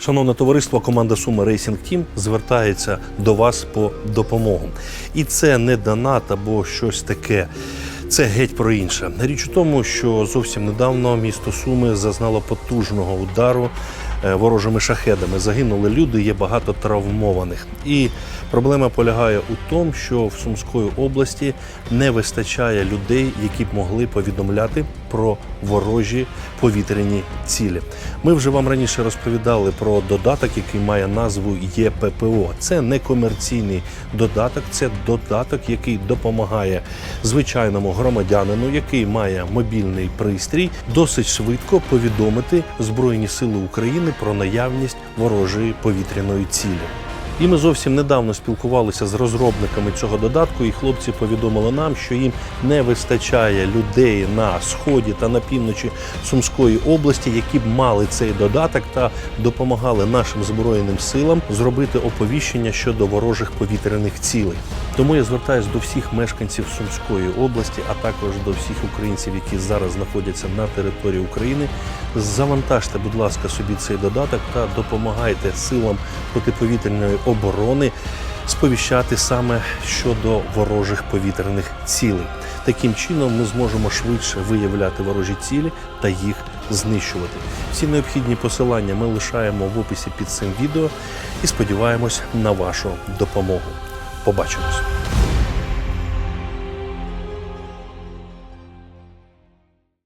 Шановне товариство, команда Суми Racing Team звертається до вас по допомогу. І це не донат або щось таке. Це геть про інше. Річ у тому, що зовсім недавно місто Суми зазнало потужного удару е, ворожими шахедами. Загинули люди, є багато травмованих. І проблема полягає у тому, що в Сумської області не вистачає людей, які б могли повідомляти про ворожі повітряні цілі. Ми вже вам раніше розповідали про додаток, який має назву ЄППО. Це не комерційний додаток, це додаток, який допомагає звичайному громадянину, який має мобільний пристрій, досить швидко повідомити Збройні Сили України про наявність ворожої повітряної цілі. І ми зовсім недавно спілкувалися з розробниками цього додатку, і хлопці повідомили нам, що їм не вистачає людей на сході та на півночі Сумської області, які б мали цей додаток та допомагали нашим збройним силам зробити оповіщення щодо ворожих повітряних цілей. Тому я звертаюся до всіх мешканців Сумської області, а також до всіх українців, які зараз знаходяться на території України. Завантажте, будь ласка, собі цей додаток та допомагайте силам протиповітряної оборони сповіщати саме щодо ворожих повітряних цілей. Таким чином ми зможемо швидше виявляти ворожі цілі та їх знищувати. Всі необхідні посилання ми лишаємо в описі під цим відео і сподіваємось на вашу допомогу. Побачимось!